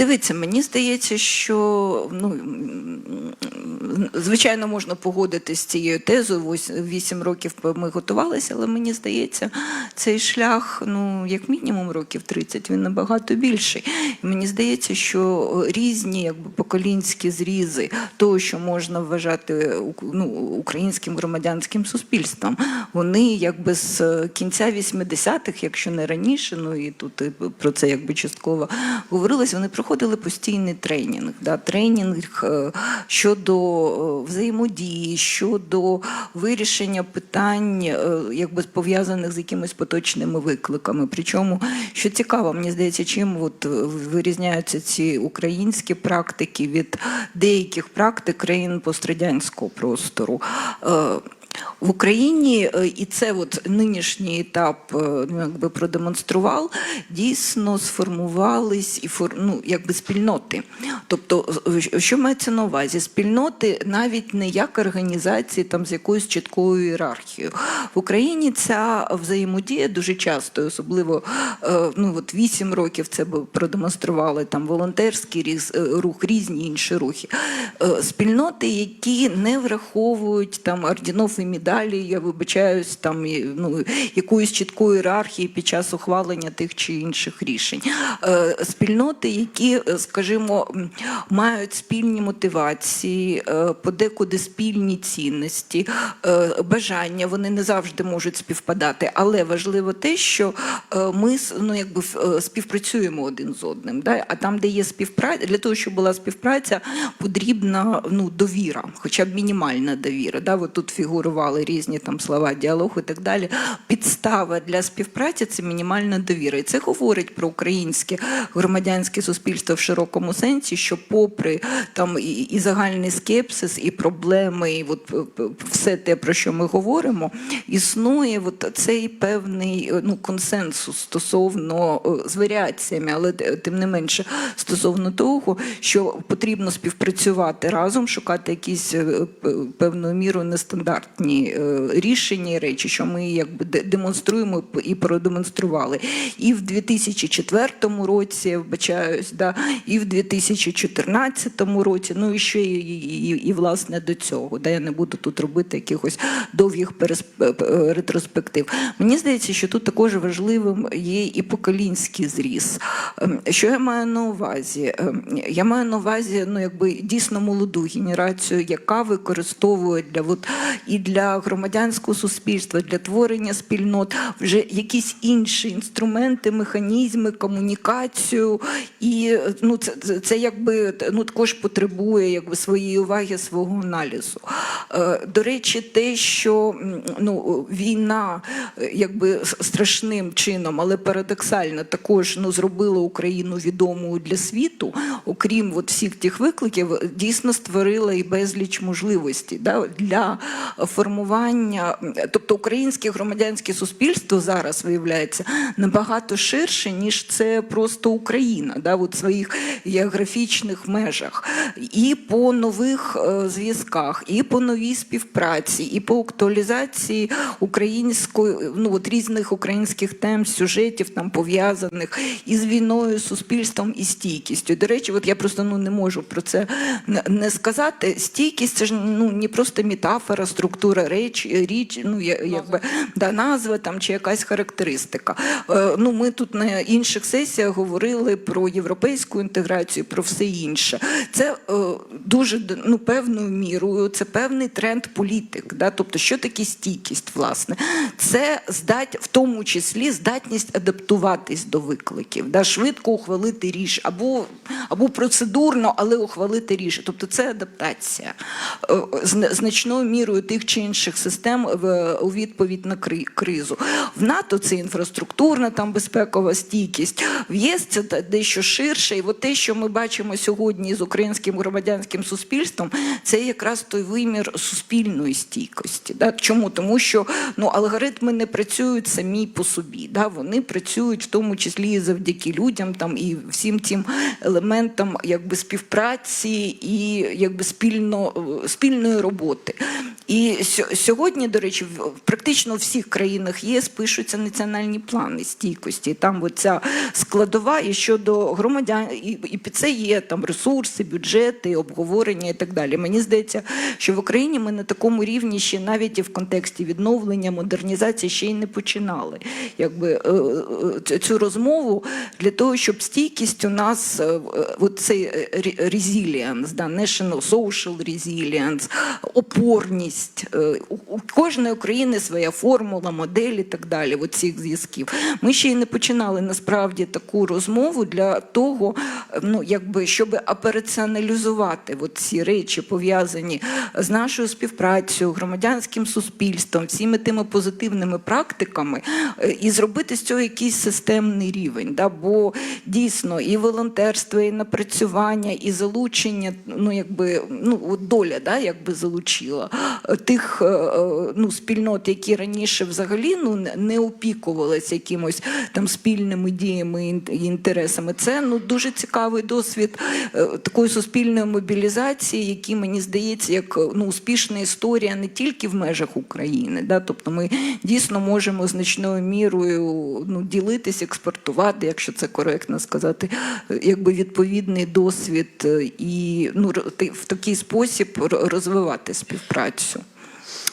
Дивіться, мені здається, що ну звичайно можна погодитися з цією тезою. Ось Вісім років ми готувалися, але мені здається, цей шлях, ну як мінімум років 30, він набагато більший. І мені здається, що різні якби поколінські зрізи того, що можна вважати ну, українським громадянським суспільством, вони якби з кінця 80-х, якщо не раніше, ну і тут про це якби частково говорилось, вони проходили постійний тренінг. Да? Тренінг е, щодо е, взаємодії, щодо вирішення питань, е, якби пов'язаних з якимись поточними викликами. Причому, що цікаво, мені здається, чим от е, вирізняються ці українські практики від деяких практик країн пострадянського простору. В Україні е, і це от нинішній етап е, ну, якби продемонстрував, дійсно сформувались і фор, ну, якби спільноти. Тобто, е, що мається на увазі? Спільноти навіть не як організації там з якоюсь чіткою ієрархією. В Україні ця взаємодія дуже часто, особливо ну, от 8 років це б продемонстрували там волонтерський рух, різні інші рухи. Спільноти, які не враховують там ордінов і медалі, я вибачаюсь, там ну, якоїсь чіткої ієрархії під час ухвалення тих чи інших рішень. Е, Спільноти, які, е, скажімо, мають спільні мотивації, е, подекуди спільні цінності, бажання, вони не завжди можуть співпадати, але важливо те, що ми ну, якби, співпрацюємо один з одним. Да? А там, де є співпраця, для того, щоб була співпраця, потрібна ну, довіра, хоча б мінімальна довіра. Да? От тут фігурували різні там слова, діалог і так далі. Підстава для співпраці це мінімальна довіра. І це говорить про українське громадянське суспільство в широкому сенсі, що попри там і, і загальний скепсис, і проблеми, і от п- п- все те, про що ми говоримо, існує от цей певний е, ну, консенсус стосовно е, з варіаціями, але тим не менше стосовно того, що потрібно співпрацювати разом, шукати якісь е, певною мірою нестандартні е, рішення і речі, що ми якби демонструємо і продемонстрували. І в 2004 році, я вбачаюсь, да, і в 2014 році, ну і ще і, і, і, власне до цього. Да, я не буду тут робити якихось довгих п- п- ретроспектив. Мені здається, що тут також важливим є і поколінський зріз. Ем, Що я маю на увазі? Ем, Я маю на увазі ну, якби дійсно молоду генерацію, яка використовує для от, і для громадянського суспільства, для творення спільнот вже якісь інші інструменти, механізми, комунікацію. І ну, це, це, якби ну, також потребує якби, своєї уваги, свого аналізу. Е, До речі, те, що ну, війна е, якби страшним чином, але парадоксально також ну, зробила Україну відомою для світу, окрім от всіх тих викликів, дійсно створила і безліч можливостей да, для формування. Тобто українське громадянське суспільство зараз виявляється набагато ширше, ніж це просто Україна, да, в своїх географічних межах. І по нових е, зв'язках, і по новій співпраці, і по актуалізації української, ну от різних українських тем, сюжетів там пов'язаних із війною, суспільством і стійкістю. До речі, от я просто ну не можу про це не сказати. Стійкість це ж ну не просто метафора, структура реч, річ, ну якби да, назва там чи якась характеристика. Е, Ну ми тут на інших сесіях говорили про європейську інтеграцію, про все інше. Це е, дуже ну певною мірою, це певний тренд політик. Да? Тобто, що таке стійкість, власне, це здать, в тому числі здатність адаптуватись до викликів, да? швидко ухвалити рішення або, або процедурно, але ухвалити рішення. Тобто це адаптація е, значною мірою тих чи інших систем в, у відповідь на кри- кризу. В НАТО це інфраструктурна там безпекова стійкість. В ЄС це дещо ширше. І от те, що ми бачимо сьогодні з українським громадянським суспільством, це якраз той вимір суспільної стійкості. Да? Чому? Тому що ну, алгоритми не працюють самі по собі. Да? Вони працюють в тому числі і завдяки людям там, і всім цим елементам якби, співпраці і якби, спільно, спільної роботи. І сьогодні, до речі, в практично у всіх країнах ЄС пишуться національні плани стійкості. Там от ця складова і щодо громадян, і, і під це є там ресурси, бюджети, обговорення і так далі. Мені здається, що в Україні ми на такому рівні ще навіть і в контексті відновлення, модернізації ще й не починали. Якби е, е, цю- розмову для того, щоб стійкість у нас, е, е, цей е, да, national social resilience, опорність. У кожної країни своя формула, модель і так далі. От цих зв'язків. Ми ще й не починали насправді таку розмову для того, е, ну якби щоб операціоналізувати ці речі, пов'язані з нашою співпрацею, громадянським суспільством, всіми тими позитивними практиками, е, і зробити з цього якийсь системний рівень. Да? Бо дійсно і волонтерство, і напрацювання, і залучення, ну якби ну доля, да, якби залучила е, тих е, ну, спільнот, які раніше взагалі ну не- опікувалися якимось там спільними діями і інтересами. Це ну дуже цікавий досвід е, такої суспільної мобілізації, який мені здається, як е, ну успішна історія не тільки в межах України. Да? Тобто ми дійсно можемо значною мірою ну, ділитись, експортувати, якщо це коректно сказати, е, якби відповідний досвід е, і ну, в такий спосіб розвивати співпрацю.